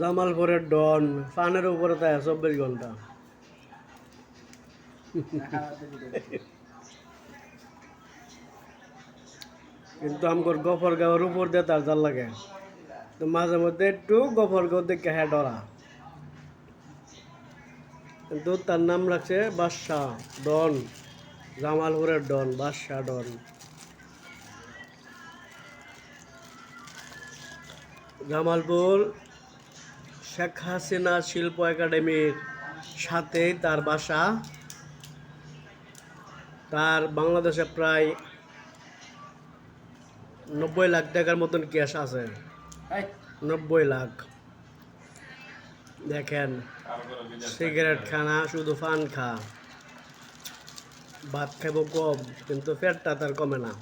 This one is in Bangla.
জামালপুরের ডন, ফানের উপরে তাই চব্বিশ ঘণ্টা। কিন্তু আমার গফর গাঁয়ের উপর দিয়ে তার জাল লাগে। তো মাঝে মধ্যে একটু গফর গাঁও দেখে হ্যাঁ ডরা। কিন্তু তার নাম রাখছে বাদশাহ ডন, জামালপুরের ডন, বাদশাহ ডন। জামালপুর শেখ হাসিনা শিল্প একাডেমির সাথেই তার বাসা। তার বাংলাদেশে প্রায় নব্বই লাখ টাকার মতন ক্যাশ আছে। নব্বই লাখ। দেখেন সিগারেট খানা শুধু ফান খা। ভাত খাব কম কিন্তু পেটটা তার কমে না।